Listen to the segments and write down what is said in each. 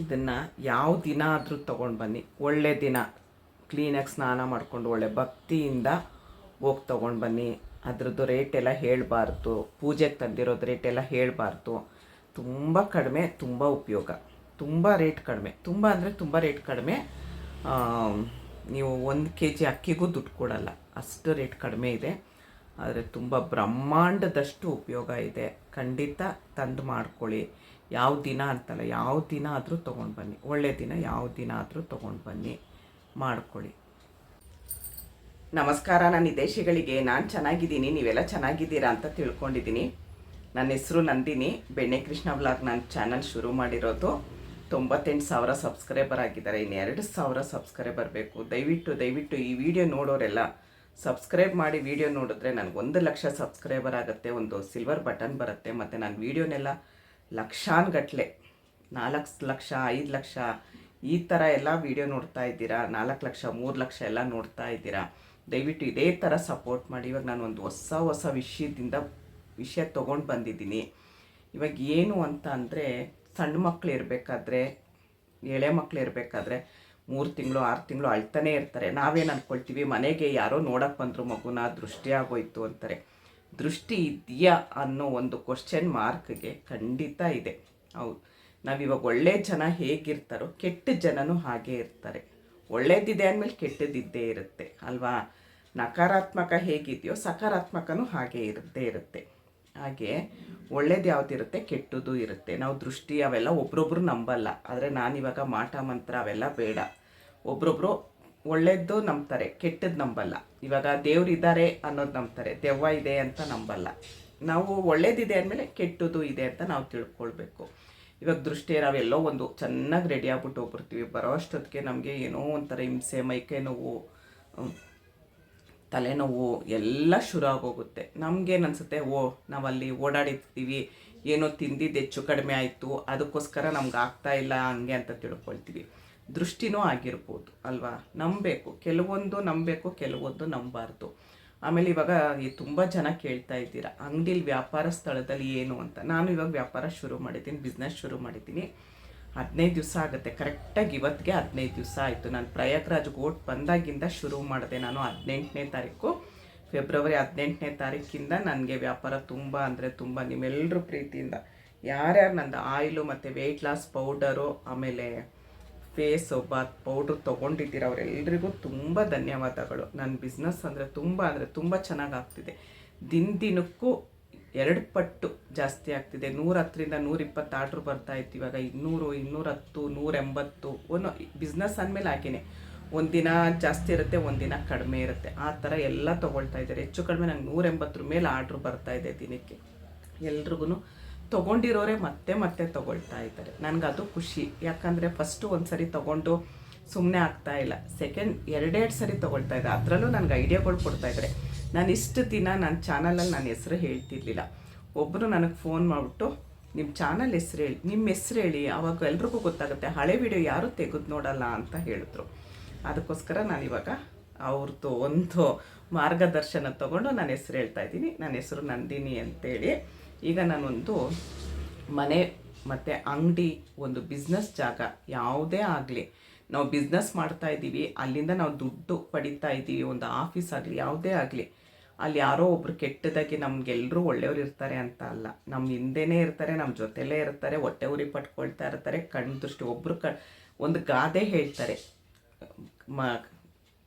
ಇದನ್ನು ಯಾವ ದಿನ ಆದರೂ ತೊಗೊಂಡು ಬನ್ನಿ. ಒಳ್ಳೆ ದಿನ. ಕ್ಲೀನಾಗಿ ಸ್ನಾನ ಮಾಡಿಕೊಂಡು ಒಳ್ಳೆ ಭಕ್ತಿಯಿಂದ ಹೋಗಿ ತೊಗೊಂಡು ಬನ್ನಿ. ಅದರದ್ದು ರೇಟ್ ಎಲ್ಲ ಹೇಳಬಾರ್ದು. ಪೂಜೆಗೆ ತಂದಿರೋದು ರೇಟ್ ಎಲ್ಲ ಹೇಳಬಾರ್ದು. ತುಂಬ ಕಡಿಮೆ, ತುಂಬ ಉಪಯೋಗ. ತುಂಬ ರೇಟ್ ಕಡಿಮೆ. ತುಂಬ ಅಂದರೆ ತುಂಬ ರೇಟ್ ಕಡಿಮೆ. ನೀವು ಒಂದು ಕೆ ಜಿ ಅಕ್ಕಿಗೂ ದುಡ್ಡು ಕೊಡಲ್ಲ. ಅಷ್ಟು ರೇಟ್ ಕಡಿಮೆ ಇದೆ. ಆದರೆ ತುಂಬ ಬ್ರಹ್ಮಾಂಡದಷ್ಟು ಉಪಯೋಗ ಇದೆ. ಖಂಡಿತ ತಂದು ಮಾಡ್ಕೊಳ್ಳಿ. ಯಾವ ದಿನ ಅಂತಲ್ಲ, ಯಾವ ದಿನ ಆದರೂ ತೊಗೊಂಡು ಬನ್ನಿ. ಒಳ್ಳೆ ದಿನ, ಯಾವ ದಿನ ಆದರೂ ತೊಗೊಂಡು ಬನ್ನಿ. ಮಾಡ್ಕೊಳ್ಳಿ. ನಮಸ್ಕಾರ ನನ್ನ ವಿದೇಶಿಗಳಿಗೆ ನಾನು ಚೆನ್ನಾಗಿದ್ದೀನಿ. ನೀವೆಲ್ಲ ಚೆನ್ನಾಗಿದ್ದೀರಾ ಅಂತ ತಿಳ್ಕೊಂಡಿದ್ದೀನಿ. ನನ್ನ ಹೆಸರು ನಂದಿನಿ. ಬೆಣ್ಣೆ ಕೃಷ್ಣ ಬ್ಲಾಗ್ ನನ್ನ ಚಾನಲ್ ಶುರು ಮಾಡಿರೋದು. ತೊಂಬತ್ತೆಂಟು ಸಾವಿರ ಸಬ್ಸ್ಕ್ರೈಬರ್ ಆಗಿದ್ದಾರೆ. ಇನ್ನು ಎರಡು ಸಾವಿರ ಸಬ್ಸ್ಕ್ರೈಬರ್ ಬೇಕು. ದಯವಿಟ್ಟು ದಯವಿಟ್ಟು ಈ ವಿಡಿಯೋ ನೋಡೋರೆಲ್ಲ ಸಬ್ಸ್ಕ್ರೈಬ್ ಮಾಡಿ ವಿಡಿಯೋ ನೋಡಿದ್ರೆ ನನಗೆ ಒಂದು ಲಕ್ಷ ಸಬ್ಸ್ಕ್ರೈಬರ್ ಆಗುತ್ತೆ. ಒಂದು ಸಿಲ್ವರ್ ಬಟನ್ ಬರುತ್ತೆ. ಮತ್ತು ನಾನು ವೀಡಿಯೋನೆಲ್ಲ ಲಕ್ಷಾನ್ಗಟ್ಲೆ ನಾಲ್ಕು ಲಕ್ಷ, ಐದು ಲಕ್ಷ, ಈ ಥರ ಎಲ್ಲ ವಿಡಿಯೋ ನೋಡ್ತಾ ಇದ್ದೀರಾ? ನಾಲ್ಕು ಲಕ್ಷ, ಮೂರು ಲಕ್ಷ ಎಲ್ಲ ನೋಡ್ತಾ ಇದ್ದೀರಾ? ದಯವಿಟ್ಟು ಇದೇ ಥರ ಸಪೋರ್ಟ್ ಮಾಡಿ. ಇವಾಗ ನಾನು ಒಂದು ಹೊಸ ಹೊಸ ವಿಷಯದಿಂದ ವಿಷಯ ತೊಗೊಂಡು ಬಂದಿದ್ದೀನಿ. ಇವಾಗ ಏನು ಅಂತ ಅಂದರೆ ಸಣ್ಣ ಮಕ್ಕಳು ಇರಬೇಕಾದ್ರೆ, ಎಳೆ ಮಕ್ಕಳು ಇರಬೇಕಾದ್ರೆ, ಮೂರು ತಿಂಗಳು, ಆರು ತಿಂಗಳು ಅಳ್ತಾನೆ ಇರ್ತಾರೆ. ನಾವೇನು ಅಂದ್ಕೊಳ್ತೀವಿ ಮನೆಗೆ ಯಾರೋ ನೋಡಕ್ಕೆ ಬಂದರು ಮಗುನ, ದೃಷ್ಟಿ ಅಂತಾರೆ. ದೃಷ್ಟಿ ಇದೆಯಾ ಅನ್ನೋ ಒಂದು ಕ್ವಶನ್ ಮಾರ್ಕ್ಗೆ ಖಂಡಿತ ಇದೆ. ಹೌದು. ನಾವಿವಾಗ ಒಳ್ಳೆ ಜನ ಹೇಗಿರ್ತಾರೋ ಕೆಟ್ಟ ಜನನೂ ಹಾಗೇ ಇರ್ತಾರೆ. ಒಳ್ಳೇದಿದೆ ಅಂದಮೇಲೆ ಕೆಟ್ಟದಿದ್ದೇ ಇರುತ್ತೆ, ಅಲ್ವಾ? ನಕಾರಾತ್ಮಕ ಹೇಗಿದೆಯೋ ಸಕಾರಾತ್ಮಕನೂ ಹಾಗೆ ಇರುತ್ತೆ ಇರುತ್ತೆ. ಹಾಗೆ ಒಳ್ಳೇದು ಯಾವುದಿರುತ್ತೆ? ಕೆಟ್ಟದ್ದು ಇರುತ್ತೆ. ನಾವು ದೃಷ್ಟಿ ಅವೆಲ್ಲ ಒಬ್ರೊಬ್ರು ನಂಬಲ್ಲ. ಆದರೆ ನಾನಿವಾಗ ಮಾಟ ಮಂತ್ರ ಅವೆಲ್ಲ ಬೇಡ. ಒಬ್ರೊಬ್ರು ಒಳ್ಳೇದು ನಂಬ್ತಾರೆ, ಕೆಟ್ಟದ್ದು ನಂಬಲ್ಲ. ಇವಾಗ ದೇವ್ರಿದ್ದಾರೆ ಅನ್ನೋದು ನಂಬ್ತಾರೆ, ದೆವ್ವ ಇದೆ ಅಂತ ನಂಬಲ್ಲ. ನಾವು ಒಳ್ಳೇದಿದೆ ಅಂದಮೇಲೆ ಕೆಟ್ಟದ್ದು ಇದೆ ಅಂತ ನಾವು ತಿಳ್ಕೊಳ್ಬೇಕು. ಇವಾಗ ದೃಷ್ಟಿ, ನಾವೆಲ್ಲೋ ಒಂದು ಚೆನ್ನಾಗಿ ರೆಡಿ ಆಗ್ಬಿಟ್ಟು ಹೋಗ್ಬಿಡ್ತೀವಿ. ಬರೋ ಅಷ್ಟೊತ್ತಿಗೆ ನಮಗೆ ಏನೋ ಒಂಥರ ಹಿಂಸೆ ಮೈಕೈ ನೋವು ತಲೆನೋವು ಎಲ್ಲ ಶುರು ಆಗೋಗುತ್ತೆ. ನಮ್ಗೇನು ಅನ್ಸುತ್ತೆ ಓ, ನಾವಲ್ಲಿ ಓಡಾಡಿರ್ತೀವಿ, ಏನೋ ತಿಂದಿದ್ದು ಹೆಚ್ಚು ಕಡಿಮೆ ಆಯಿತು, ಅದಕ್ಕೋಸ್ಕರ ನಮ್ಗೆ ಆಗ್ತಾ ಇಲ್ಲ ಹಂಗೆ ಅಂತ ತಿಳ್ಕೊಳ್ತೀವಿ. ದೃಷ್ಟಿನೂ ಆಗಿರ್ಬೋದು, ಅಲ್ವಾ? ನಂಬಬೇಕು ಕೆಲವೊಂದು ನಂಬಬೇಕು ಕೆಲವೊಂದು ನಂಬಾರ್ದು. ಆಮೇಲೆ ಇವಾಗ ತುಂಬ ಜನ ಕೇಳ್ತಾ ಇದ್ದೀರಾ, ಅಂಗಡಿಲಿ ವ್ಯಾಪಾರ ಸ್ಥಳದಲ್ಲಿ ಏನು ಅಂತ. ನಾನು ಇವಾಗ ವ್ಯಾಪಾರ ಶುರು ಮಾಡಿದ್ದೀನಿ ಬಿಸ್ನೆಸ್ ಶುರು ಮಾಡಿದ್ದೀನಿ. ಹದಿನೈದು ದಿವಸ ಆಗುತ್ತೆ ಕರೆಕ್ಟಾಗಿ ಇವತ್ತಿಗೆ ಹದಿನೈದು ದಿವಸ ಆಯಿತು. ನಾನು ಪ್ರಯಾಗ್ರಾಜ್ಗೆ ಓಟ್ ಬಂದಾಗಿಂದ ಶುರು ಮಾಡಿದೆ ನಾನು ಹದಿನೆಂಟನೇ ತಾರೀಕು. ಫೆಬ್ರವರಿ ಹದಿನೆಂಟನೇ ತಾರೀಕಿಂದ ನನಗೆ ವ್ಯಾಪಾರ ತುಂಬ ಅಂದರೆ ತುಂಬ ನಿಮ್ಮೆಲ್ಲರೂ ಪ್ರೀತಿಯಿಂದ. ಯಾರ್ಯಾರು ನಂದು ಆಯಿಲು ಮತ್ತು ವೆಯ್ಟ್ ಲಾಸ್ ಪೌಡರು ಆಮೇಲೆ ಫೇಸ್ ಬಾತ್ ಪೌಡ್ರ್ ತೊಗೊಂಡಿದ್ದೀರ ಅವರೆಲ್ಲರಿಗೂ ತುಂಬ ಧನ್ಯವಾದಗಳು. ನನ್ನ ಬಿಸ್ನೆಸ್ ಅಂದರೆ ತುಂಬ ಅಂದರೆ ತುಂಬ ಚೆನ್ನಾಗಿ ಆಗ್ತಿದೆ ದಿನ ದಿನಕ್ಕೂ ಎರಡು ಪಟ್ಟು ಜಾಸ್ತಿ ಆಗ್ತಿದೆ. ನೂರ ಹತ್ತರಿಂದ ನೂರಿಪ್ಪತ್ತು ಆರ್ಡ್ರ್ ಬರ್ತಾ ಇತ್ತು ಇವಾಗ. ಇನ್ನೂರು, ಇನ್ನೂರತ್ತು ನೂರ ಎಂಬತ್ತು ಒಂದು ಬಿಸ್ನೆಸ್ ಅಂದಮೇಲೆ ಹಾಗೇನೆ. ಒಂದಿನ ಜಾಸ್ತಿ ಇರುತ್ತೆ, ಒಂದಿನ ಕಡಿಮೆ ಇರುತ್ತೆ. ಆ ಥರ ಎಲ್ಲ ತೊಗೊಳ್ತಾ ಇದ್ದಾರೆ. ಹೆಚ್ಚು ಕಡಿಮೆ ನಂಗೆ ನೂರ ಎಂಬತ್ತರ ಮೇಲೆ ಆರ್ಡ್ರ್ ಬರ್ತಾ ಇದೆ ದಿನಕ್ಕೆ. ಎಲ್ರಿಗೂ ತೊಗೊಂಡಿರೋರೆ ಮತ್ತೆ ಮತ್ತೆ ತೊಗೊಳ್ತಾ ಇದ್ದಾರೆ. ನನಗೆ ಅದು ಖುಷಿ. ಯಾಕಂದರೆ ಫಸ್ಟು ಒಂದು ಸರಿ ತೊಗೊಂಡು ಸುಮ್ಮನೆ ಆಗ್ತಾ ಇಲ್ಲ. ಸೆಕೆಂಡ್ ಎರಡೆರಡು ಸರಿ ತೊಗೊಳ್ತಾ ಇದ್ದೆ ಅದರಲ್ಲೂ ನನಗೆ ಐಡಿಯಾಗಳು ಕೊಡ್ತಾ ಇದ್ದಾರೆ ನಾನು ಇಷ್ಟು ದಿನ ನನ್ನ ಚಾನಲಲ್ಲಿ ನನ್ನ ಹೆಸರು ಹೇಳ್ತಿರ್ಲಿಲ್ಲ. ಒಬ್ಬರು ನನಗೆ ಫೋನ್ ಮಾಡಿಬಿಟ್ಟು ನಿಮ್ಮ ಚಾನಲ್ ಹೆಸ್ರು ಹೇಳಿ ನಿಮ್ಮ ಹೆಸ್ರು ಹೇಳಿ ಆವಾಗ ಎಲ್ರಿಗೂ ಗೊತ್ತಾಗುತ್ತೆ. ಹಳೆ ವಿಡಿಯೋ ಯಾರೂ ತೆಗೆದು ನೋಡಲ್ಲ ಅಂತ ಹೇಳಿದ್ರು. ಅದಕ್ಕೋಸ್ಕರ ನಾನು ಇವಾಗ ಅವ್ರದ್ದು ಒಂದು ಮಾರ್ಗದರ್ಶನ ತಗೊಂಡು ನನ್ನ ಹೆಸರು ಹೇಳ್ತಾ ಇದ್ದೀನಿ. ನನ್ನ ಹೆಸರು ನಂದಿನಿ ಅಂತೇಳಿ. ಈಗ ನಾನೊಂದು ಮನೆ ಮತ್ತು ಅಂಗಡಿ ಒಂದು ಬಿಸ್ನೆಸ್ ಜಾಗ, ಯಾವುದೇ ಆಗಲಿ. ನಾವು ಬಿಸ್ನೆಸ್ ಮಾಡ್ತಾ ಇದ್ದೀವಿ, ಅಲ್ಲಿಂದ ನಾವು ದುಡ್ಡು ಪಡಿತಾ ಇದ್ದೀವಿ, ಒಂದು ಆಫೀಸ್ ಆಗಲಿ, ಯಾವುದೇ ಆಗಲಿ. ಅಲ್ಲಿ ಯಾರೋ ಒಬ್ರು ಕೆಟ್ಟದಾಗಿ ನಮ್ಗೆಲ್ಲರೂ ಒಳ್ಳೆಯವ್ರು ಇರ್ತಾರೆ ಅಂತ ಅಲ್ಲ. ನಮ್ಮ ಹಿಂದೆನೇ ಇರ್ತಾರೆ ನಮ್ಮ ಜೊತೆಲೇ ಇರ್ತಾರೆ, ಹೊಟ್ಟೆ ಉರಿ ಪಟ್ಕೊಳ್ತಾ ಇರ್ತಾರೆ, ಕಣ್ಣು ದೃಷ್ಟಿ ಒಬ್ಬರು ಕ, ಒಂದು ಗಾದೆ ಹೇಳ್ತಾರೆ. ಮ,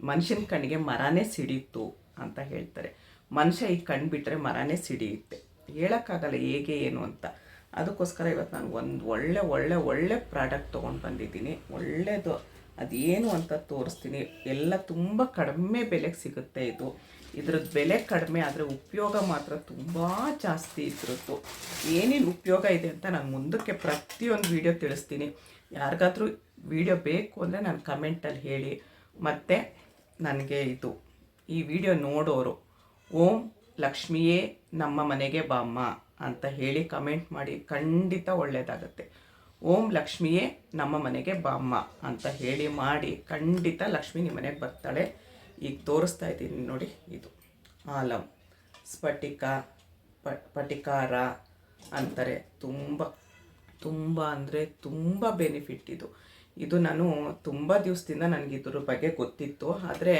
ಮನುಷ್ಯನ ಕಣ್ಣಿಗೆ ಮರನೇ ಸಿಡಿಯಿತು ಅಂತ ಹೇಳ್ತಾರೆ. ಮನುಷ್ಯ ಈ ಕಣ್ಣು ಬಿಟ್ಟರೆ ಮರನೇ ಸಿಡಿಯುತ್ತೆ. ಹೇಳೋಕ್ಕಾಗಲ್ಲ ಹೇಗೆ ಏನು ಅಂತ. ಅದಕ್ಕೋಸ್ಕರ ಇವತ್ತು ನಾನು ಒಂದು ಒಳ್ಳೆ ಒಳ್ಳೆ ಒಳ್ಳೆ ಪ್ರಾಡಕ್ಟ್ ತೊಗೊಂಡು ಬಂದಿದ್ದೀನಿ. ಒಳ್ಳೆಯದು ಅದೇನು ಅಂತ ತೋರಿಸ್ತೀನಿ. ಎಲ್ಲ ತುಂಬ ಕಡಿಮೆ ಬೆಲೆಗೆ ಸಿಗುತ್ತೆ ಇದು. ಇದ್ರದ್ದು ಬೆಲೆ ಕಡಿಮೆ ಆದರೆ ಉಪಯೋಗ ಮಾತ್ರ ತುಂಬ ಜಾಸ್ತಿ ಇದ್ರದ್ದು. ಏನೇನು ಉಪಯೋಗ ಇದೆ ಅಂತ ನಾನು ಮುಂದಕ್ಕೆ ಪ್ರತಿಯೊಂದು ವಿಡಿಯೋ ತಿಳಿಸ್ತೀನಿ. ಯಾರಿಗಾದ್ರೂ ವಿಡಿಯೋ ಬೇಕು ಅಂದರೆ ನಾನು ಕಮೆಂಟಲ್ಲಿ ಹೇಳಿ. ಮತ್ತು ನನಗೆ ಇದು, ಈ ವಿಡಿಯೋ ನೋಡೋರು, ಓಂ ಲಕ್ಷ್ಮಿಯೇ ನಮ್ಮ ಮನೆಗೆ ಬಾಮ್ಮ ಅಂತ ಹೇಳಿ ಕಮೆಂಟ್ ಮಾಡಿ ಖಂಡಿತ ಒಳ್ಳೆಯದಾಗತ್ತೆ ಓಂ ಲಕ್ಷ್ಮಿಯೇ ನಮ್ಮ ಮನೆಗೆ ಬಾಮ್ಮ ಅಂತ ಹೇಳಿ ಮಾಡಿ ಖಂಡಿತ ಲಕ್ಷ್ಮಿ ನಿಮ್ಮ ಮನೆಗೆ ಬರ್ತಾಳೆ. ಈಗ ತೋರಿಸ್ತಾ ಇದ್ದೀನಿ ನೋಡಿ ಇದು. ಆಲಂ, ಸ್ಫಟಿಕ ಪಟಿಕಾರ ಅಂತಾರೆ. ತುಂಬ ತುಂಬ ಅಂದರೆ ತುಂಬ ಬೆನಿಫಿಟ್ ಇದು. ಇದು ನಾನು ತುಂಬ ದಿವಸದಿಂದ ನನಗೆ ಇದ್ರ ಬಗ್ಗೆ ಗೊತ್ತಿತ್ತು. ಆದರೆ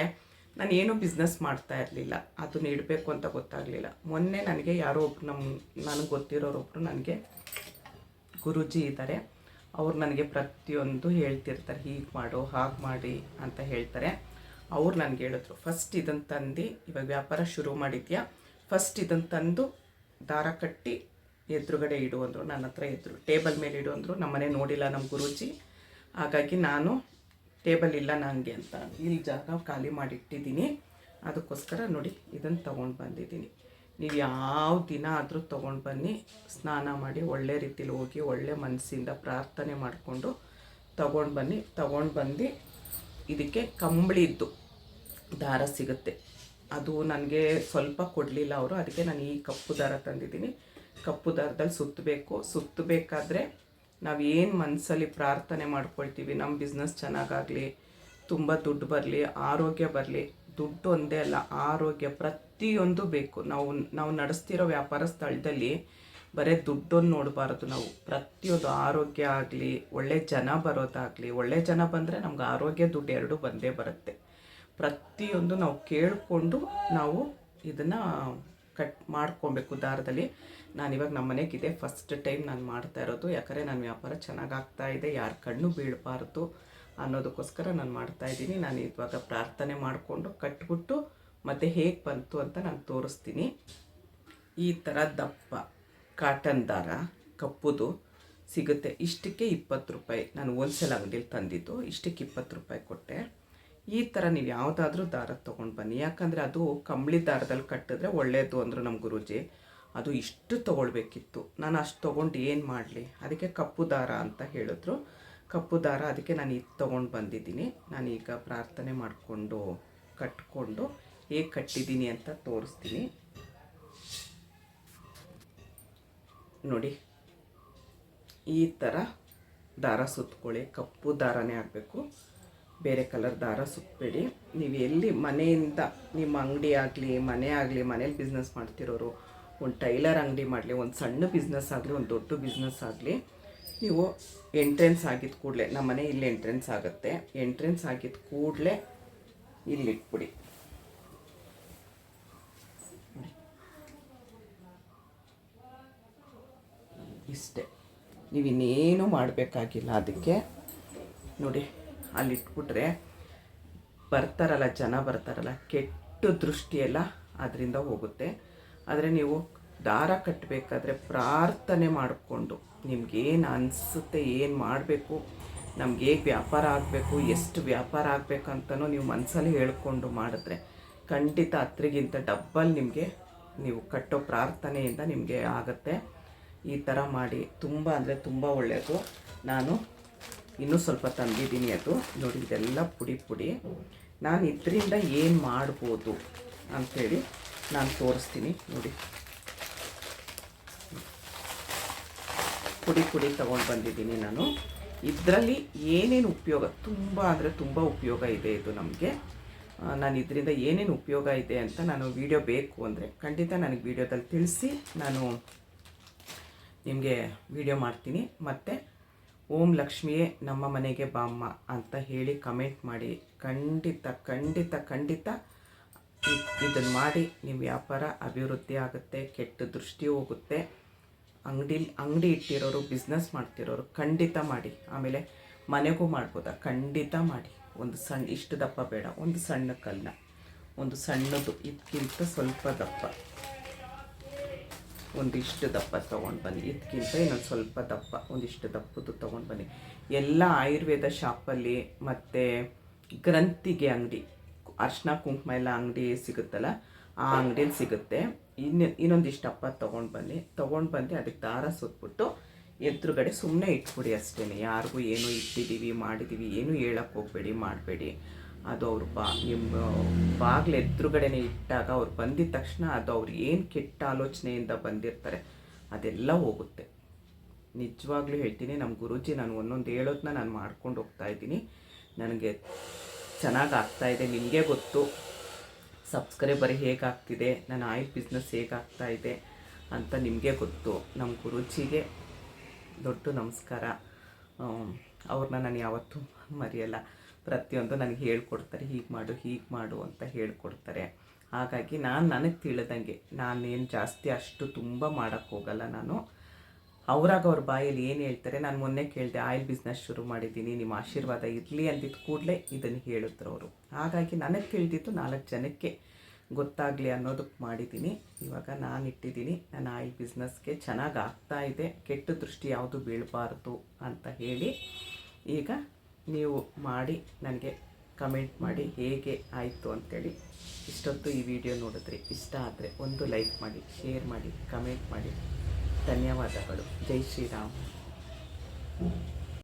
ನಾನು ಏನೂ ಬಿಸ್ನೆಸ್ ಮಾಡ್ತಾ ಇರಲಿಲ್ಲ. ಅದನ್ನ ಇಡಬೇಕು ಅಂತ ಗೊತ್ತಾಗಲಿಲ್ಲ. ಮೊನ್ನೆ ನನಗೆ ಯಾರೋ ಒಬ್ರು ನಮ್ಮ ನನಗೆ ಗೊತ್ತಿರೋರೊಬ್ಬರು ನನಗೆ ಗುರೂಜಿ ಇದ್ದಾರೆ ಅವ್ರು ನನಗೆ ಪ್ರತಿಯೊಂದು ಹೇಳ್ತಿರ್ತಾರೆ. ಹೀಗೆ ಮಾಡು, ಹಾಗೆ ಮಾಡಿ ಅಂತ ಹೇಳ್ತಾರೆ. ಅವ್ರು ನನಗೆ ಹೇಳಿದ್ರು ಫಸ್ಟ್ ಇದನ್ನು ತಂದು, ಇವಾಗ ವ್ಯಾಪಾರ ಶುರು ಮಾಡಿದ್ಯಾ? ಫಸ್ಟ್ ಇದನ್ನು ತಂದು ದಾರ ಕಟ್ಟಿ ಎದುರುಗಡೆ ಇಡು ಅಂದರು. ನನ್ನ ಹತ್ರ ಎದುರು, ಟೇಬಲ್ ಮೇಲೆ ಇಡು ಅಂದರು. ನಮ್ಮನೆ ನೋಡಿಲ್ಲ ನಮ್ಮ ಗುರೂಜಿ. ಹಾಗಾಗಿ ನಾನು ಟೇಬಲ್ ಇಲ್ಲ ನನಗೆ ಅಂತ. ಇಲ್ಲಿ ಜಾಗ ಖಾಲಿ ಮಾಡಿಟ್ಟಿದ್ದೀನಿ. ಅದಕ್ಕೋಸ್ಕರ ನೋಡಿ ಇದನ್ನು ತೊಗೊಂಡು ಬಂದಿದ್ದೀನಿ. ನೀವು ಯಾವ ದಿನ ಆದರೂ ತೊಗೊಂಡು ಬನ್ನಿ, ಸ್ನಾನ ಮಾಡಿ ಒಳ್ಳೆ ರೀತಿಲಿ ಹೋಗಿ ಒಳ್ಳೆ ಮನಸ್ಸಿಂದ ಪ್ರಾರ್ಥನೆ ಮಾಡಿಕೊಂಡು ತೊಗೊಂಡು ಬನ್ನಿ. ತೊಗೊಂಡು ಬಂದು ಇದಕ್ಕೆ ಕಂಬಳಿದ್ದು ದಾರ ಸಿಗುತ್ತೆ. ಅದು ನನಗೆ ಸ್ವಲ್ಪ ಕೊಡಲಿಲ್ಲ ಅವರು, ಅದಕ್ಕೆ ನಾನು ಈ ಕಪ್ಪು ದಾರ ತಂದಿದ್ದೀನಿ. ಕಪ್ಪು ದಾರದಲ್ಲಿ ಸುತ್ತಬೇಕು ಸುತ್ತಬೇಕಾದ್ರೆ ನಾವು ಏನು ಮನಸ್ಸಲ್ಲಿ ಪ್ರಾರ್ಥನೆ ಮಾಡ್ಕೊಳ್ತೀವಿ ನಮ್ಮ ಬಿಸ್ನೆಸ್ ಚೆನ್ನಾಗಾಗಲಿ, ತುಂಬ ದುಡ್ಡು ಬರಲಿ, ಆರೋಗ್ಯ ಬರಲಿ, ದುಡ್ಡು ಒಂದೇ ಅಲ್ಲ, ಆರೋಗ್ಯ ಪ್ರತಿಯೊಂದು ಬೇಕು. ನಾವು ನಾವು ನಡೆಸ್ತಿರೋ ವ್ಯಾಪಾರ ಸ್ಥಳದಲ್ಲಿ ಬರೀ ದುಡ್ಡನ್ನು ನೋಡಬಾರ್ದು ನಾವು. ಪ್ರತಿಯೊಂದು ಆರೋಗ್ಯ ಆಗಲಿ, ಒಳ್ಳೆ ಜನ ಬರೋದಾಗಲಿ, ಒಳ್ಳೆ ಜನ ಬಂದರೆ ನಮ್ಗೆ ಆರೋಗ್ಯ ದುಡ್ಡು ಎರಡೂ ಬಂದೇ ಬರುತ್ತೆ. ಪ್ರತಿಯೊಂದು ನಾವು ಕೇಳಿಕೊಂಡು ನಾವು ಇದನ್ನು ಕಟ್ ಮಾಡ್ಕೊಬೇಕು ದಾರದಲ್ಲಿ. ಇವಾಗ ನಮ್ಮ ಮನೆಗಿದೆ ಫಸ್ಟ್ ಟೈಮ್ ನಾನು ಮಾಡ್ತಾ ಇರೋದು. ಯಾಕಂದರೆ ನನ್ನ ವ್ಯಾಪಾರ ಚೆನ್ನಾಗಿ ಆಗ್ತಾ ಇದೆ. ಯಾರ ಕಣ್ಣು ಬೀಳಬಾರ್ದು ಅನ್ನೋದಕ್ಕೋಸ್ಕರ ನಾನು ಮಾಡ್ತಾ ಇದ್ದೀನಿ. ನಾನು ಇವಾಗ ಪ್ರಾರ್ಥನೆ ಮಾಡಿಕೊಂಡು ಕಟ್ಬಿಟ್ಟು ಮತ್ತು ಹೇಗೆ ಬಂತು ಅಂತ ನಾನು ತೋರಿಸ್ತೀನಿ. ಈ ಥರ ದಪ್ಪ ಕಾಟನ್ ದಾರ ಕಪ್ಪುದು ಸಿಗುತ್ತೆ. ಇಷ್ಟಕ್ಕೆ ಇಪ್ಪತ್ತು ರೂಪಾಯಿ. ನಾನು ಹೋಲ್ಸೇಲ್ ಅಂಗಡಿಲಿ ತಂದಿದ್ದು. ಇಷ್ಟಕ್ಕೆ ಇಪ್ಪತ್ತು ರೂಪಾಯಿ ಕೊಟ್ಟೆ. ಈ ಥರ ನೀವು ಯಾವುದಾದ್ರೂ ದಾರ ತೊಗೊಂಡು ಬನ್ನಿ. ಯಾಕಂದರೆ ಅದು ಕಂಬಳಿ ದಾರದಲ್ಲಿ ಕಟ್ಟಿದ್ರೆ ಒಳ್ಳೆಯದು ಅಂದರು ನಮ್ಮ ಗುರೂಜಿ. ಅದು ಇಷ್ಟು ತೊಗೊಳ್ಬೇಕಿತ್ತು. ನಾನು ಅಷ್ಟು ತೊಗೊಂಡು ಏನು ಮಾಡಲಿ? ಅದಕ್ಕೆ ಕಪ್ಪು ದಾರ ಅಂತ ಹೇಳಿದ್ರು. ಕಪ್ಪು ದಾರ ಅದಕ್ಕೆ ನಾನು ಇದು ತೊಗೊಂಡು ಬಂದಿದ್ದೀನಿ. ನಾನೀಗ ಪ್ರಾರ್ಥನೆ ಮಾಡಿಕೊಂಡು ಕಟ್ಕೊಂಡು ಹೇಗೆ ಕಟ್ಟಿದ್ದೀನಿ ಅಂತ ತೋರಿಸ್ತೀನಿ. ನೋಡಿ. ಈ ಥರ ದಾರ ಸುತ್ತಕೊಳ್ಳಿ ಕಪ್ಪು ದಾರನೇ ಆಗಬೇಕು. ಬೇರೆ ಕಲರ್ ದಾರ ಸುತ್ತಬೇಡಿ ನೀವು ಎಲ್ಲಿ ಮನೆಯಿಂದ ನಿಮ್ಮ ಅಂಗಡಿ ಆಗಲಿ, ಮನೆ ಆಗಲಿ, ಮನೇಲಿ ಬಿಸ್ನೆಸ್ ಮಾಡ್ತಿರೋರು, ಒಂದು ಟೈಲರ್ ಅಂಗಡಿ ಮಾಡಲಿ, ಒಂದು ಸಣ್ಣ ಬಿಸ್ನೆಸ್ ಆಗಲಿ, ಒಂದು ದೊಡ್ಡ ಬಿಸ್ನೆಸ್ ಆಗಲಿ, ನೀವು ಎಂಟ್ರೆನ್ಸ್ ಆಗಿದ್ದ ಕೂಡಲೇ ನಮ್ಮ ಮನೆ ಇಲ್ಲಿ ಎಂಟ್ರೆನ್ಸ್ ಆಗುತ್ತೆ. ಎಂಟ್ರೆನ್ಸ್ ಆಗಿದ್ದ ಕೂಡಲೇ ಇಲ್ಲಿಟ್ಬಿಡಿ ಇಷ್ಟೇ. ನೀವು ಇನ್ನೇನು ಮಾಡಬೇಕಾಗಿಲ್ಲ ಅದಕ್ಕೆ. ನೋಡಿ. ಅಲ್ಲಿ ಇಟ್ಬಿಟ್ರೆ ಬರ್ತಾರಲ್ಲ, ಜನ ಬರ್ತಾರಲ್ಲ, ಕೆಟ್ಟ ದೃಷ್ಟಿಯೆಲ್ಲ ಅದರಿಂದ ಹೋಗುತ್ತೆ. ಆದರೆ ನೀವು ದಾರ ಕಟ್ಟಬೇಕಾದ್ರೆ ಪ್ರಾರ್ಥನೆ ಮಾಡಿಕೊಂಡು ನಿಮ್ಗೇನು ಅನಿಸುತ್ತೆ, ಏನು ಮಾಡಬೇಕು, ನಮ್ಗೆ ಹೇಗೆ ವ್ಯಾಪಾರ ಆಗಬೇಕು, ಎಷ್ಟು ವ್ಯಾಪಾರ ಆಗಬೇಕಂತನೂ ನೀವು ಮನಸ್ಸಲ್ಲಿ ಹೇಳ್ಕೊಂಡು ಮಾಡಿದ್ರೆ ಖಂಡಿತ ಹತ್ರಿಗಿಂತ ಡಬ್ಬಲ್ ನಿಮಗೆ ನೀವು ಕಟ್ಟೋ ಪ್ರಾರ್ಥನೆಯಿಂದ ನಿಮಗೆ ಆಗುತ್ತೆ. ಈ ಥರ ಮಾಡಿ, ತುಂಬ ಅಂದರೆ ತುಂಬ ಒಳ್ಳೆಯದು ನಾನು ಇನ್ನೂ ಸ್ವಲ್ಪ ತಂದಿದ್ದೀನಿ ಅದು. ನೋಡಿ, ಇದೆಲ್ಲ ಪುಡಿ ಪುಡಿ. ನಾನು ಇದರಿಂದ ಏನು ಮಾಡ್ಬೋದು ಅಂಥೇಳಿ ನಾನು ತೋರಿಸ್ತೀನಿ. ನೋಡಿ. ಪುಡಿ ಪುಡಿ ತೊಗೊಂಡು ಬಂದಿದ್ದೀನಿ ನಾನು. ಇದರಲ್ಲಿ ಏನೇನು ಉಪಯೋಗ, ತುಂಬ ಅಂದರೆ ತುಂಬ ಉಪಯೋಗ ಇದೆ ಇದು ನಮಗೆ. ನಾನು ಇದರಿಂದ ಏನೇನು ಉಪಯೋಗ ಇದೆ ಅಂತ ನಾನು ವಿಡಿಯೋ ಬೇಕು ಅಂದರೆ ಖಂಡಿತ ನನಗೆ ವಿಡಿಯೋದಲ್ಲಿ ತಿಳಿಸಿ ನಾನು ನಿಮಗೆ ವಿಡಿಯೋ ಮಾಡ್ತೀನಿ. ಮತ್ತು ಓಂ ಲಕ್ಷ್ಮಿಯೇ ನಮ್ಮ ಮನೆಗೆ ಬಾಮ್ಮ ಅಂತ ಹೇಳಿ ಕಮೆಂಟ್ ಮಾಡಿ, ಖಂಡಿತ ಖಂಡಿತ ಖಂಡಿತ ಇದನ್ನು ಮಾಡಿ ನಿಮ್ಮ ವ್ಯಾಪಾರ ಅಭಿವೃದ್ಧಿ ಆಗುತ್ತೆ, ಕೆಟ್ಟ ದೃಷ್ಟಿ ಹೋಗುತ್ತೆ. ಅಂಗಡಿ ಅಂಗಡಿ ಇಟ್ಟಿರೋರು ಬಿಸ್ನೆಸ್ ಮಾಡ್ತಿರೋರು ಖಂಡಿತ ಮಾಡಿ. ಆಮೇಲೆ ಮನೆಗೂ ಮಾಡ್ಬೋದಾ? ಖಂಡಿತ ಮಾಡಿ. ಒಂದು ಸಣ್ಣ ಇಷ್ಟು ದಪ್ಪ ಬೇಡ, ಒಂದು ಸಣ್ಣ ಕಲ್ಲ ಒಂದು ಸಣ್ಣದು ಇದಕ್ಕಿಂತ ಸ್ವಲ್ಪ ದಪ್ಪ. ಒಂದಿಷ್ಟು ದಪ್ಪ ತೊಗೊಂಡು ಬನ್ನಿ. ಇದಕ್ಕಿಂತ ಇನ್ನೊಂದು ಸ್ವಲ್ಪ ದಪ್ಪ, ಒಂದಿಷ್ಟು ದಪ್ಪದ್ದು ತೊಗೊಂಡು ಬನ್ನಿ. ಎಲ್ಲ ಆಯುರ್ವೇದ ಶಾಪಲ್ಲಿ ಮತ್ತು ಗ್ರಂಥಿಗೆ ಅಂಗಡಿ, ಅರ್ಶಿನ ಕುಂಕುಮ ಎಲ್ಲ ಅಂಗಡಿ ಸಿಗುತ್ತಲ್ಲ, ಆ ಅಂಗಡಿಯಲ್ಲಿ ಸಿಗುತ್ತೆ. ಇನ್ನು ಇನ್ನೊಂದಿಷ್ಟು ಅಪ್ಪ ತೊಗೊಂಡು ಬನ್ನಿ. ತೊಗೊಂಡು ಬಂದು ಅದಕ್ಕೆ ದಾರ ಸುತ್ಬಿಟ್ಟು ಎದುರುಗಡೆ ಸುಮ್ಮನೆ ಇಟ್ಬಿಡಿ ಅಷ್ಟೇ ಯಾರಿಗೂ ಏನೋ ಇಟ್ಟಿದ್ದೀವಿ, ಮಾಡಿದ್ದೀವಿ, ಏನೂ ಹೇಳಕ್ಕೆ ಹೋಗಬೇಡಿ, ಮಾಡಬೇಡಿ. ಅದು ಅವ್ರು ಬಾ ನಿಮ್ಮ ಬಾಗಿಲು ಎದುರುಗಡೆನೆ ಇಟ್ಟಾಗ ಅವ್ರು ಬಂದಿದ ತಕ್ಷಣ ಅದು ಅವ್ರು ಏನು ಕೆಟ್ಟ ಆಲೋಚನೆಯಿಂದ ಬಂದಿರ್ತಾರೆ, ಅದೆಲ್ಲ ಹೋಗುತ್ತೆ. ನಿಜವಾಗ್ಲೂ ಹೇಳ್ತೀನಿ ನಮ್ಮ ಗುರುಜಿ ನಾನು ಒಂದೊಂದು ಹೇಳೋದನ್ನ ನಾನು ಮಾಡ್ಕೊಂಡು ಹೋಗ್ತಾ ಇದ್ದೀನಿ. ನನಗೆ ಚೆನ್ನಾಗಿ ಇದೆ, ನಿಮಗೆ ಗೊತ್ತು. ಸಬ್ಸ್ಕ್ರೈಬರ್ ಹೇಗಾಗ್ತಿದೆ, ನನ್ನ ಆಯಿಲ್ ಬಿಸ್ನೆಸ್ ಹೇಗಾಗ್ತಾ ಇದೆ ಅಂತ ನಿಮಗೆ ಗೊತ್ತು. ನಮ್ಮ ಗುರುಜಿಗೆ ದೊಡ್ಡ ನಮಸ್ಕಾರ. ಅವ್ರನ್ನ ನಾನು ಯಾವತ್ತೂ ಮರೆಯಲ್ಲ. ಪ್ರತಿಯೊಂದು ನನಗೆ ಹೇಳ್ಕೊಡ್ತಾರೆ, ಹೀಗೆ ಮಾಡು ಹೀಗೆ ಮಾಡು ಅಂತ ಹೇಳ್ಕೊಡ್ತಾರೆ. ಹಾಗಾಗಿ ನಾನು ನನಗೆ ತಿಳಿದಂಗೆ ನಾನೇನು ಜಾಸ್ತಿ ಅಷ್ಟು ತುಂಬ ಮಾಡೋಕ್ಕೆ ಹೋಗಲ್ಲ ನಾನು. ಅವ್ರಾಗ ಅವ್ರ ಬಾಯಲ್ಲಿ ಏನು ಹೇಳ್ತಾರೆ, ನಾನು ಮೊನ್ನೆ ಕೇಳಿದೆ, ಆಯಿಲ್ ಬಿಸ್ನೆಸ್ ಶುರು ಮಾಡಿದ್ದೀನಿ, ನಿಮ್ಮ ಆಶೀರ್ವಾದ ಇರಲಿ ಅಂದಿದ್ದ ಕೂಡಲೇ ಇದನ್ನು ಹೇಳಿದ್ರು ಅವರು. ಹಾಗಾಗಿ ನನಗೆ ತಿಳಿದಿದ್ದು ನಾಲ್ಕು ಜನಕ್ಕೆ ಗೊತ್ತಾಗಲಿ ಅನ್ನೋದಕ್ಕೆ ಮಾಡಿದ್ದೀನಿ ಇವಾಗ ನಾನು ಇಟ್ಟಿದ್ದೀನಿ ನನ್ನ ಆಯಿಲ್ ಬಿಸ್ನೆಸ್ಗೆ ಚೆನ್ನಾಗಿ ಆಗ್ತಾ ಇದೆ, ಕೆಟ್ಟ ದೃಷ್ಟಿ ಯಾವುದು ಬೀಳಬಾರ್ದು ಅಂತ ಹೇಳಿ ಈಗ ನೀವು ಮಾಡಿ, ನನಗೆ ಕಮೆಂಟ್ ಮಾಡಿ ಹೇಗೆ ಆಯಿತು ಅಂತೇಳಿ ಇಷ್ಟೊತ್ತು ಈ ವಿಡಿಯೋ ನೋಡಿದ್ರೆ. ಇಷ್ಟ ಆದರೆ ಒಂದು ಲೈಕ್ ಮಾಡಿ ಶೇರ್ ಮಾಡಿ ಕಮೆಂಟ್ ಮಾಡಿ. ಧನ್ಯವಾದಗಳು. ಜೈ ಶ್ರೀರಾಮ್.